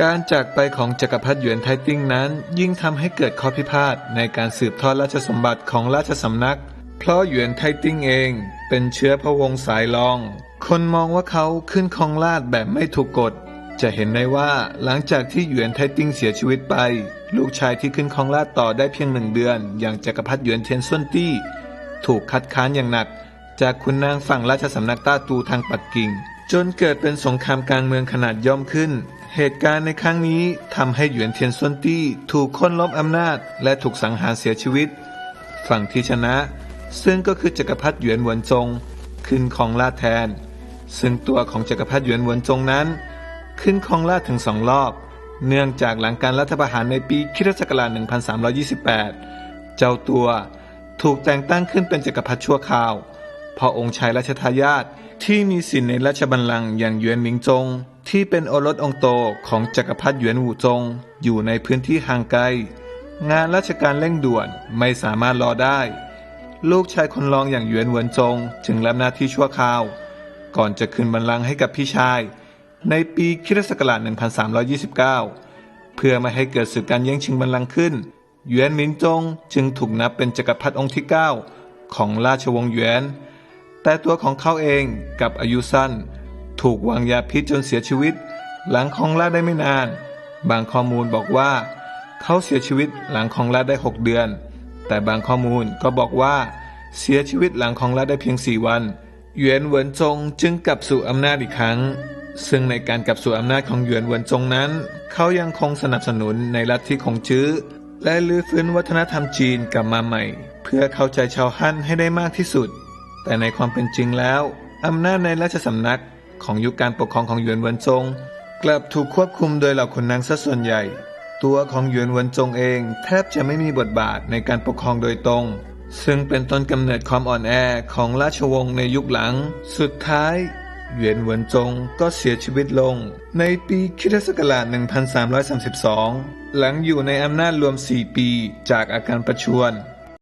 การจากไปของจักรพรรดิหยวนไทติ้งนั้น ยิ่งทำให้เกิดข้อพิพาทในการสืบทอดราชสมบัติของราชสำนัก เพราะหยวนไทติ้งเองเป็นเชื้อพระวงศ์สายรอง คนมองว่าเขาขึ้นครองราชแบบไม่ถูกกฎ จะเห็นได้ว่าหลังจากที่หยวนไทติ้งเสียชีวิตไป ลูกชายที่ขึ้นครองราชต่อได้เพียงหนึ่งเดือน อย่างจักรพรรดิหยวนเทียนซุนตี้ ถูกคัดค้านอย่างหนัก จากคุณนางฝั่งราชสำนักต้าตูทางปักกิ่ง จนเกิดเป็นสงครามกลางเมืองขนาดย่อมขึ้น เหตุการณ์ในครั้งนี้ทำให้หยวนเทียนซุนตี้ถูกค้นล้มอำนาจ และถูกสังหารเสียชีวิต ฝั่งที่ชนะ ซึ่งก็คือจักรพรรดิหยวนหวนจง ขึ้นครองราชแทน ซึ่งตัวของจักรพรรดิหยวนหวนจงนั้น ขึ้นครองราชถึงสองรอบ เนื่องจากหลังการรัฐประหารในปีคริสตศักราช1328 เจ้าตัวถูกแต่งตั้งขึ้นเป็นจักรพรรดิชั่วคราวพอองค์ชายรัชทายาท ที่มีสิทธิในราชบัลลังก์อย่างหยวนหมิงจง ที่เป็นโอรสองโตของจักรพรรดิหยวนหูจง อยู่ในพื้นที่ห่างไกล งานราชการเร่งด่วนไม่สามารถรอได้ ลูกชายคนรองอย่างหยวนหวนจง จึงรับหน้าที่ชั่วคราว ก่อนจะคืนบัลลังก์ให้กับพี่ชาย ในปีคริสตศักราช 1329 เพื่อไม่ให้เกิดศึกการแย่งชิงบัลลังก์ขึ้นหยวนหมินจงจึงถูกนับเป็นจักรพรรดิองค์ที่ 9 ของราชวงศ์หยวน แต่ตัวของเขาเองกับอายุสั้น ถูกวางยาพิษจนเสียชีวิต หลังครองราชย์ได้ไม่นาน บางข้อมูลบอกว่า เขาเสียชีวิตหลังครองราชย์ได้ 6 เดือน แต่บางข้อมูลก็บอกว่า เสียชีวิตหลังครองราชย์ได้เพียง 4 วันหยวนเหวินจงจึงกลับสู่อำนาจอีกครั้ง ซึ่งในการกลับสู่อำนาจของหยวนเหวินจงนั้น เขายังคงสนับสนุนในลัทธิของจื้อและลื้อฟื้นวัฒนธรรมจีนกลับมาใหม่ เพื่อเข้าใจชาวฮั่นให้ได้มากที่สุด แต่ในความเป็นจริงแล้วอำนาจในราชสำนักของยุคการปกครองของหยวนเหวินจง กลับถูกควบคุมโดยเหล่าขุนนางซะส่วนใหญ่ ตัวของหยวนเหวินจงเองแทบจะไม่มีบทบาทในการปกครองโดยตรง ซึ่งเป็นต้นกำเนิดความอ่อนแอของราชวงศ์ในยุคหลัง สุดท้ายเหวียนเหวินจงก็เสียชีวิตลง ในปีคริสตศักราช 1332 หลังอยู่ในอำนาจรวม 4 ปีจากอาการประชวร